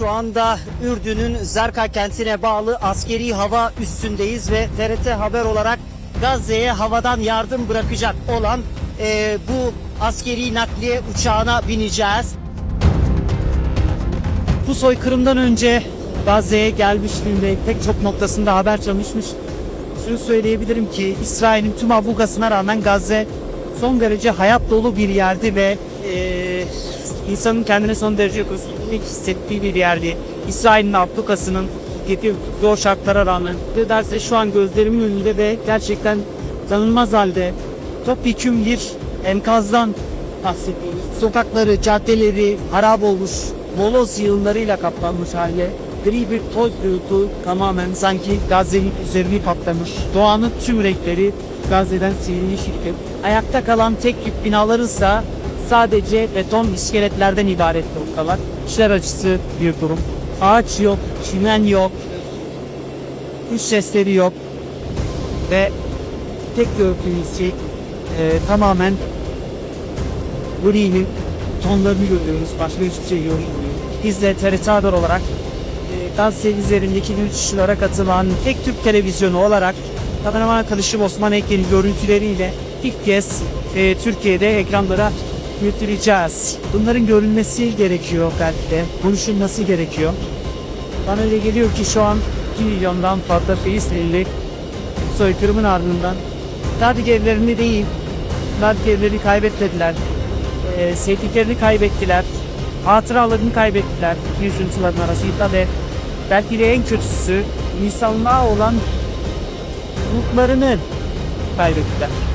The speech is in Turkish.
Şu anda Ürdün'ün Zerka kentine bağlı askeri hava üssündeyiz ve TRT Haber olarak Gazze'ye havadan yardım bırakacak olan e, bu askeri nakliye uçağına bineceğiz. Bu soykırımdan önce Gazze'ye gelmişliğimde pek çok noktasında haber çalışmış. Şunu söyleyebilirim ki İsrail'in tüm ablugasına rağmen Gazze son derece hayat dolu bir yerdi ve insanın kendine son derece özgürlük hissettiği bir yerdi. İsrail'in ablukasının getirdiği zor şartlara rağmen ne şu an gözlerimin önünde ve gerçekten tanınmaz halde topyekun bir enkazdan bahsediyoruz. Sokakları, caddeleri harap olmuş, moloz yığınlarıyla kaplanmış halde gri bir toz bulutu tamamen sanki Gazze'nin üzerini patlamış. Doğanın tüm renkleri Gazze'den silinmiş gibi. Ayakta kalan tek yük binalarınsa sadece beton iskeletlerden ibaret noktalar. İşler acısı bir durum. Ağaç yok, çimen yok, kuş sesleri yok ve tek gördüğümüz şey e, tamamen gri'nin tonlarını görüyoruz. Başka hiçbir şey görmüyoruz. Biz de TRT Haber olarak e, üzerindeki uçuşlara katılan tek Türk televizyonu olarak kameraman arkadaşım Osman Ekkel'in görüntüleriyle ilk kez e, Türkiye'de ekranlara götüreceğiz. Bunların görülmesi gerekiyor de. Konuşulması gerekiyor. Bana öyle geliyor ki şu an 2 milyondan fazla Filistinli soykırımın ardından sadece evlerini değil, sadece evlerini kaybetmediler. E, sevdiklerini kaybettiler. Hatıralarını kaybettiler üzüntülerin arasında ve belki de en kötüsü insanlığa olan umutlarını kaybettiler.